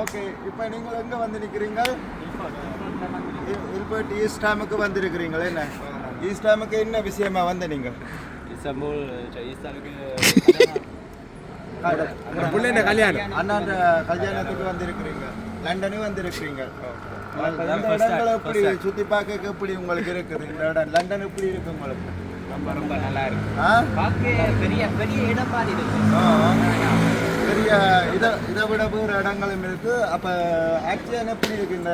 Okay இப்போ நீங்கள் எங்கே வந்து நிற்கிறீங்க இல்பர்ட் ஈஸ்ட் டேமுக்கு வந்திருக்கிறீங்களா என்ன? ஈஸ்ட் டேமுக்கு என்ன விஷயமா வந்து நீங்கள்? இஸ்தான்புல் ஈஸ்தானுக்கு பிள்ளைங்க கல்யாணம். அண்ணாண்ட கல்யாணத்துக்கு வந்திருக்கிறீங்க லண்டனுக்கு வந்திருக்கிறீங்க எப்படி சுற்றி பார்க்க எப்படி உங்களுக்கு இருக்குது? இந்த இடம் லண்டன் எப்படி இருக்கு உங்களுக்கு? ரொம்ப ரொம்ப நல்லா இருக்கு. பெரிய பெரிய இடம் மாதிரி இருக்கு. ஆ. பெரிய இதை இதை விட வேறு இடங்களும் இருக்கு. அப்போ ஆக்சுவலாக எப்படி இருக்கு இந்த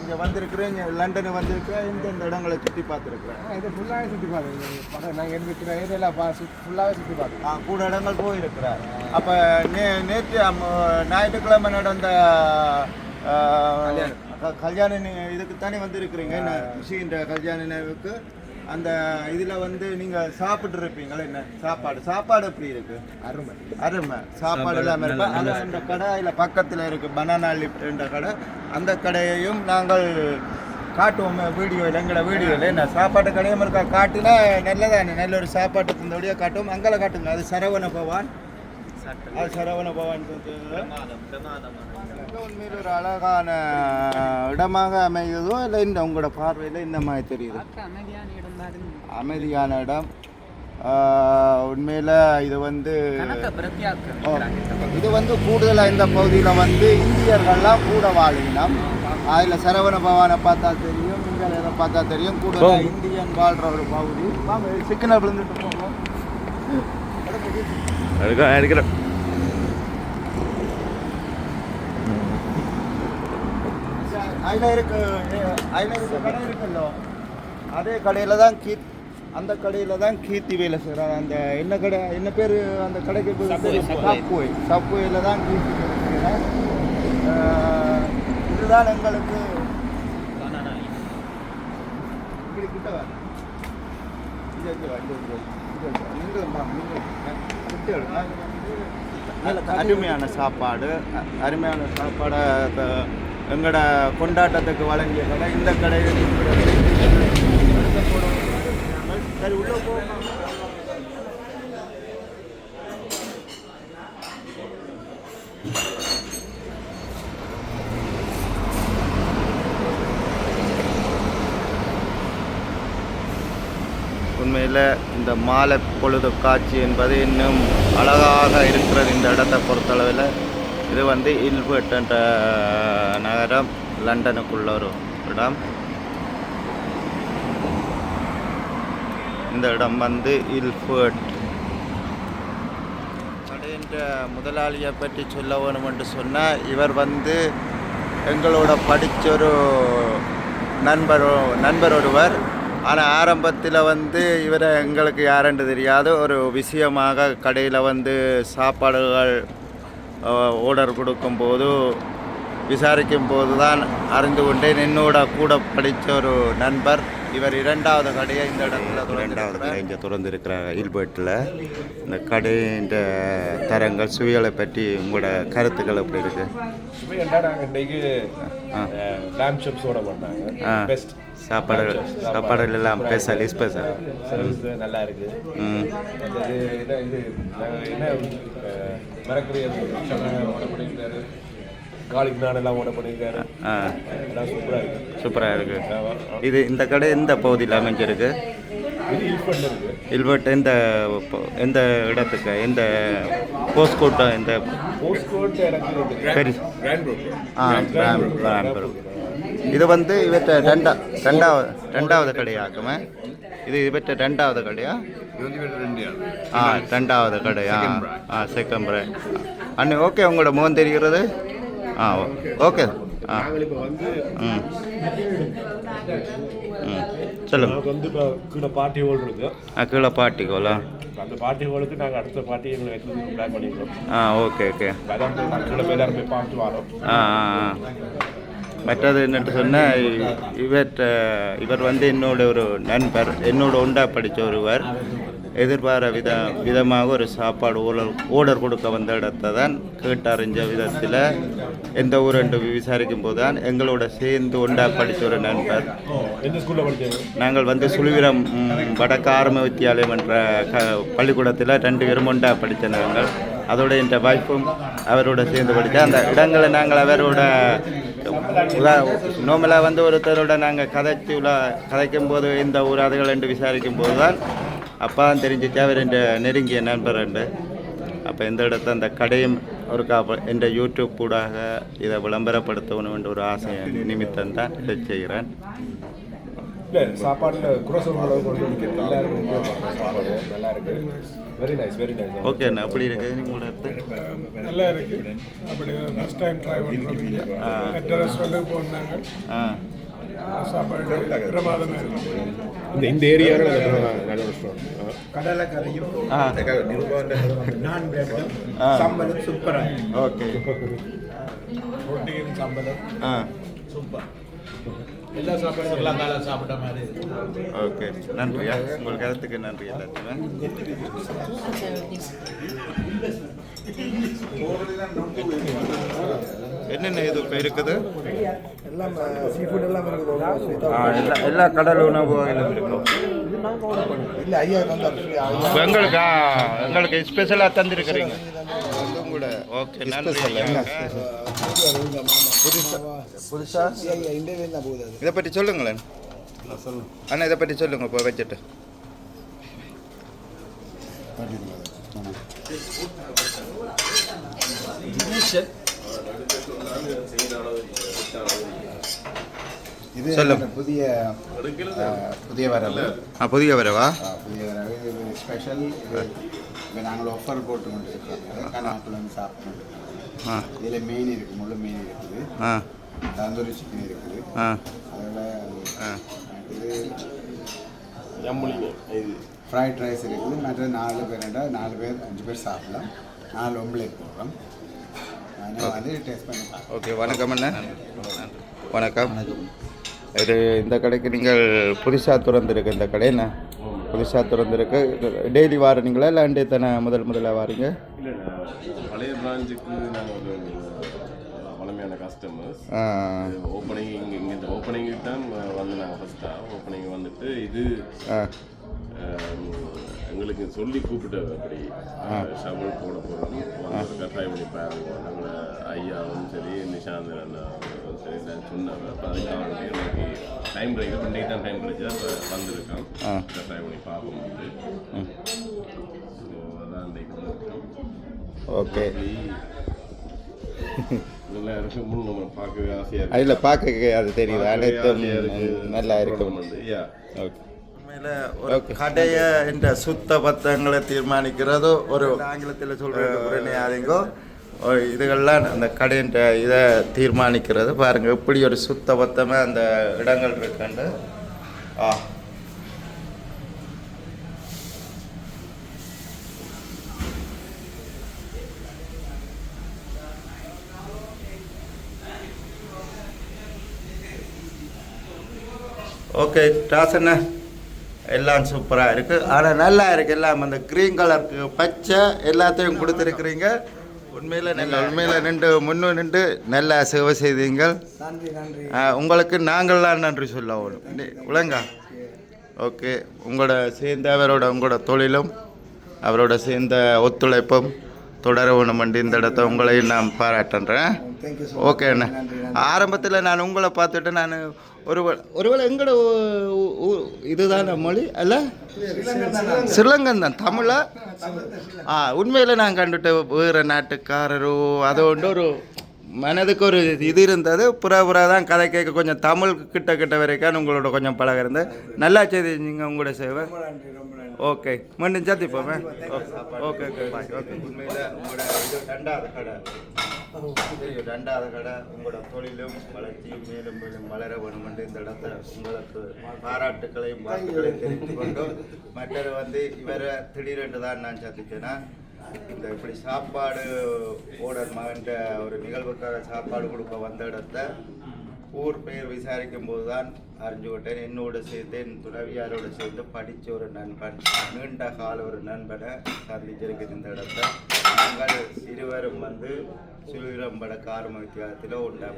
இங்கே வந்திருக்கிறேன் லண்டனு வந்திருக்கிறேன் இந்த இந்த இடங்களை சுற்றி பார்த்துருக்குறேன். இது ஃபுல்லாகவே சுற்றி பார்க்குறீங்க நாங்கள் இருக்கிற ஏரியாவில் பா ஃபுல்லாகவே சுற்றி பார்க்குறோம் ஆ கூட இடங்கள் போயிருக்கிறார். அப்போ நே நேற்று ஞாயிற்றுக்கிழமை நடந்த கல்யாண இதுக்கு தானே வந்திருக்கிறீங்க? என்ன ரிஷின்ற கல்யாண நினைவுக்கு? அந்த இதில் வந்து நீங்கள் சாப்பிட்டு இருப்பீங்களா என்ன? சாப்பாடு. சாப்பாடு எப்படி இருக்கு? அருமை. அருமை. சாப்பாடு இல்லாமல் இருப்பேன் அது அந்த கடை இல்லை பக்கத்தில் இருக்கு பனானா லிஃப்ட் என்ற கடை. அந்த கடையையும் நாங்கள் காட்டுவோம். வீடியோவில் எங்களோட வீடியோவில் என்ன சாப்பாட்டு கடையும் இருக்கா? காட்டினா நல்லதானே. நல்ல ஒரு சாப்பாட்டு தந்தோடையாக காட்டுவோம். அங்கே காட்டுங்க. அது சரவண பவான். அது சரவண பவான் உண்மையில் ஒரு அழகான இடமாக அமையுதோ இல்லை இந்த உங்களோட பார்வையில் இந்த மாதிரி தெரியுது? அமைதியான இடம் மாதிரி அமைதியான இடம். உண்மையில் இது வந்து இது வந்து கூடுதலாக இந்த பகுதியில் வந்து இந்தியர்கள்லாம் கூட வாழினம். அதில் சரவண பவானை பார்த்தா தெரியும் இங்கே இதை பார்த்தா தெரியும். கூடுதலாக இந்தியன் வாழ்கிற ஒரு பகுதி. சிக்கனை விழுந்துட்டு போவோம். எடுக்க எடுக்கிறேன் அதில் இருக்க கடை இருக்குல்லோ? அதே கடையில் தான் கீத் அந்த கடையில் தான் கீர்த்தி வேலை செய்கிறாங்க அந்த என்ன கடை என்ன பேர் அந்த கடைக்கு சப்வே சப்வேயில் தான் கீர்த்தி வேலை செய்கிறார் இதுதான் எங்களுக்கு. இப்படி கிட்ட அருமையான சாப்பாடு. அருமையான சாப்பாடை எங்களோட கொண்டாட்டத்துக்கு வழங்கிய கடை இந்த கடையில் சரி உள்ள உண்மையில் இந்த மாலை பொழுது காட்சி என்பது இன்னும் அழகாக இருக்கிறது இந்த இடத்தை பொறுத்தளவில். இது வந்து இல்பர்ட் என்ற நகரம் லண்டனுக்குள்ள ஒரு இடம். இந்த இடம் வந்து இல்ஃபர்ட் அப்படின்ற முதலாளியை பற்றி சொல்ல வேணும் என்று சொன்னால் இவர் வந்து எங்களோட படிச்ச ஒரு நண்பர் நண்பர் ஒருவர் ஆனால் ஆரம்பத்தில் வந்து இவரை எங்களுக்கு யாரென்று தெரியாது. ஒரு விஷயமாக கடையில் வந்து சாப்பாடுகள் ஆர்டர் கொடுக்கும்போது விசாரிக்கும் போது தான் அறிந்து கொண்டேன். என்னோட கூட படித்த ஒரு நண்பர் இவர் இரண்டாவது கடையை இந்த இடத்துல இரண்டாவது கடை இங்கே திறந்திருக்கிற இல்பர்ட்டில் இந்த கடையின் தரங்கள் சுவைகளை பற்றி உங்களோட கருத்துக்கள் எப்படி இருக்கு? சுவை என்றா நாங்கள் இன்றைக்கு லேம் சப்ஸோட பண்ணாங்க. ஆ. பெஸ்ட் சாப்பாடு சாப்பாடுகள் எல்லாம் ஸ்பெஷல் ஸ்பெஷல் சர்வீஸ் நல்லா இருக்கு ம். இது என்ன பண்ணியிருக்காரு காலிக் நான் எல்லாம் ஓட பண்ணியிருக்காரு சூப்பராக இருக்கு. சூப்பராக இருக்கு இது இந்த கடை எந்த பகுதியில் அமைஞ்சிருக்கு? இல்பர்ட் எந்த எந்த இடத்துக்கு எந்த போஸ்ட் கோட்டை எந்த போஸ்ட் கோட் எனக்கு ஆ பிராம் பிராம்பரம் இது வந்து இவற்றை ரெண்டா ரெண்டாவது ரெண்டாவது கடையாக்குமே. இது இவற்றை ரெண்டாவது கடையா? ஆ ரெண்டாவது கடையா? ஆ செகண்ட் பிராய் அண்ணே ஓகே உங்களோட முகம் தெரிகிறது? ஆ ஓகே ஆ. ம். ம் சொல்லுங்க. வந்து இப்போ கீழே பார்ட்டி ஹோல் இருக்கு. ஆ கீழே பாட்டிக்கோலா அந்த பார்ட்டி ஹோலுக்கு நாங்கள் அடுத்த பார்ட்டி எங்களை வைக்கிறதுக்கு பிளான் பண்ணியிருக்கோம். ஆ ஓகே ஓகே அதான் நாங்கள் கீழே போய் எல்லாரும் போய் பார்த்து வரோம். ஆ, ஆ. மற்றது என்னட்டு சொன்னால் இவர் இவர் வந்து என்னோட ஒரு நண்பர் என்னோட உண்டா படித்த ஒருவர். எதிர்பார வித விதமாக ஒரு சாப்பாடு ஓலர் ஓர்டர் கொடுக்க வந்த இடத்தை தான் கேட்டறிஞ்ச விதத்தில். எந்த ஊர் என்று விசாரிக்கும் போது தான் எங்களோட சேர்ந்து ஒண்டா படித்த ஒரு நண்பர். நாங்கள் வந்து சுழுவிரம் வடக்கு ஆரம்ப வித்தியாலயம் என்ற க பள்ளிக்கூடத்தில் ரெண்டு பேரும் ஒண்டா படித்த நாங்கள். அதோட என் வைஃபும் அவரோட சேர்ந்து படித்தேன் அந்த இடங்களை நாங்கள் அவரோட நோமலாக வந்து ஒருத்தரோட நாங்கள் கதைச்சு உள்ள கதைக்கும் போது இந்த ஊர் அதுகள் என்று விசாரிக்கும் போது தான் அப்போ தான் தெரிஞ்சிச்சு அவர் என் நெருங்கிய நண்பர் என்று. அப்போ இந்த இடத்த அந்த கடையும் ஒரு காப்ப என்ற யூடியூப் கூடாக இதை விளம்பரப்படுத்தணும் என்ற ஒரு ஆசை நிமித்தம் தான் இதை செய்கிறேன். இல்லை சாப்பாடில் குரோசர் அளவு கொண்டு வந்து நல்லா இருக்கு. சாப்பாடு நல்லா இருக்கு. Very nice very nice okay அண்ணா அப்படி இருக்குது உங்களோட நல்லா இருக்கு. அப்படி ஃபஸ்ட் டைம் ட்ரை பண்ணுறோம் ஆ. மற்ற ரெஸ்டாரண்ட்டுக்கு போனாங்க. ஆ. சாப்பாடு பிரமாதமாக இருக்கும் இந்த இந்த ஏரியாவில் நல்ல ரெஸ்டாரண்ட் நான். சம்பளம் சூப்பராக ஓகே ரொட்டியும் சம்பளம். ஆ. எல்லா சாப்பாடும் எல்லாம் காலை சாப்பிட்ட மாதிரி இருக்கு. ஓகே. நன்றியா. உங்கள் கருத்துக்கு நன்றி. எல்லாத்துக்குமே என்னென்ன இது இப்போ இருக்குது? எல்லாம் சீ ஃபுட் எல்லாம் இருக்குது எல்லா எல்லா கடல் உணவு வகைகளும் இருக்கும் இல்லை ஐயா தந்தார் இப்ப எங்களுக்கு ஆ, எங்களுக்கு ஸ்பெஷலாக தந்திருக்கிறீங்க. ஓகே. புதுசா? இதை பற்றி சொல்லுங்களேன். அண்ணா இதை பற்றி சொல்லுங்க இப்போ வச்சுட்டு. இது. புதிய புதிய வரவு. ஆ புதிய வரவா? ஆ, புதிய வரவு. இது ஸ்பெஷல் நாங்கள் ஆஃபர் போட்டு கொண்டு இருக்கிறோம் சாப்பிட்டு ஆ. இதில் மீன் இருக்குது முழு மீன் இருக்குது. ஆ. தந்தூரி சிக்கன் இருக்குது. ஆ. அதில் ஆ. இது ஜம்முலிங்க இது. ஃப்ரைட் ரைஸ் இருக்குது. மற்ற நாலு பேருண்டா நாலு பேர் அஞ்சு பேர் சாப்பிடலாம். நாலு ஒம்ப்ளேட் போடுறோம். ஓகே. வணக்கம் அண்ணா. வணக்கம். இது இந்த கடைக்கு நீங்கள் புதுசாக திறந்துருக்கு இந்த கடை என்ன? புதுசாக திறந்துருக்கு. டெய்லி வாரீங்களா இல்லை அண்டே தானே முதல் முதல்ல வாரீங்க? இல்லை பழைய பிரான்ச்சுக்கு நாங்கள் பழமையான கஸ்டமர்ஸ் ஓப்பனிங் இங்கே இங்கே இந்த ஓப்பனிங்கு தான் வந்து நாங்கள் ஃபஸ்ட்டாக ஓப்பனிங் வந்துட்டு இது எங்களுக்கு சொல்லி கூப்பிட்டு அப்படி. ஷவல் போட போகிறோம் பண்ணி பாருங்க. நாங்கள் ஐயாவும் சரி நிஷாந்தன் அண்ணாவும் சரி நான் சொன்னாங்க அப்போ அதுக்காக எனக்கு டைம் கிடைக்கும் இப்போ நைட் டைம் கிடைச்சா இப்போ வந்திருக்கோம். பண்ணி பார்ப்போம் வந்து. ஸோ அதான் இன்றைக்கு வந்திருக்கோம். ஓகே. பார்க்கவே ஆசையாக அதில் பார்க்க அது தெரியுது. அனைத்தும் நல்லா இருக்கும். ஓகே. ஒரு கடையை என்ற சுத்த பத்தங்களை தீர்மானிக்கிறதோ ஒரு ஆங்கிலத்தில் சொல்கிறது புறணியாதீங்கோ இதுகள்லாம் அந்த கடைன்ற இதை தீர்மானிக்கிறது. பாருங்கள் எப்படி ஒரு சுத்த பத்தமாக அந்த இடங்கள் இருக்குண்டு ஆ. ஓகே ராசண்ண எல்லாம் சூப்பராக இருக்குது ஆனால் நல்லா இருக்குது எல்லாம் அந்த க்ரீன் கலருக்கு பச்சை எல்லாத்தையும் கொடுத்துருக்குறீங்க. உண்மையில் நல்ல உண்மையில் நின்று முன்னு நின்று நல்லா சேவை செய்தீங்கள். நன்றி நன்றி. ஆ, உங்களுக்கு நாங்கள்லாம் நன்றி சொல்ல விளங்கா? ஓகே. உங்களோட சேர்ந்த அவரோட உங்களோட தொழிலும் அவரோட சேர்ந்த ஒத்துழைப்பும் தொடர வேணுமெண்டு இந்த இடத்த உங்களையும் நான் பாராட்டுறேன் ஓகே அண்ணா. ஆரம்பத்தில் நான் உங்களை பார்த்துட்டு நான் ஒருவேளை ஒருவேளை எங்களோட இதுதான் மொழி? அல்ல? ஸ்ரீலங்கன் தான். தமிழா? ஆ உண்மையில் நான் கண்டுட்டு வேறு நாட்டுக்காரரோ அது ஒன்று ஒரு மனதுக்கு ஒரு இது இருந்தது. புறா புறா தான் கதை கேட்க கொஞ்சம் தமிழ் கிட்ட கிட்ட வரைக்கும் உங்களோட கொஞ்சம் பழக இருந்தது நல்லா செய்தி நீங்கள் உங்களோட சேவை. ஓகே. மீண்டும் சந்திப்போமே. ஓகே ஓகே ஓகே இது ரெண்டாவது கடை ரெண்டாவது கடை உங்களோட தொழிலும் வளர்ச்சியும் மேலும் மேலும் வளர வேண்டும் என்று இந்த இடத்துல உங்களுக்கு பாராட்டுக்களையும் வாழ்த்துக்களையும் தெரிவித்துக் கொண்டு மற்றது வந்து இவரை திடீரென்று தான் நான் சந்திச்சேன்னா இந்த இப்படி சாப்பாடு ஓடர் மகன்ற ஒரு நிகழ்வுக்காக சாப்பாடு கொடுக்க வந்த இடத்த ஊர் பெயர் விசாரிக்கும் போது தான் அறிஞ்சுக்கிட்டேன் என்னோட சேர்த்து என் துறவியாரோட சேர்ந்து படித்த ஒரு நண்பன் நீண்ட கால ஒரு நண்பனை சந்திச்சிருக்குது இந்த இடத்த. நாங்கள் இருவரும் வந்து சுழிரம்பட கார்ம வித்தியாசத்தில் ஒன்றா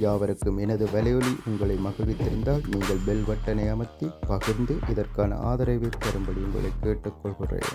யாவருக்கும் எனது வலையொலி உங்களை மகிழ்வித்திருந்தால் நீங்கள் பெல் பட்டனை அமர்த்தி பகிர்ந்து இதற்கான ஆதரவை தரும்படி உங்களை கேட்டுக்கொள்கிறேன்.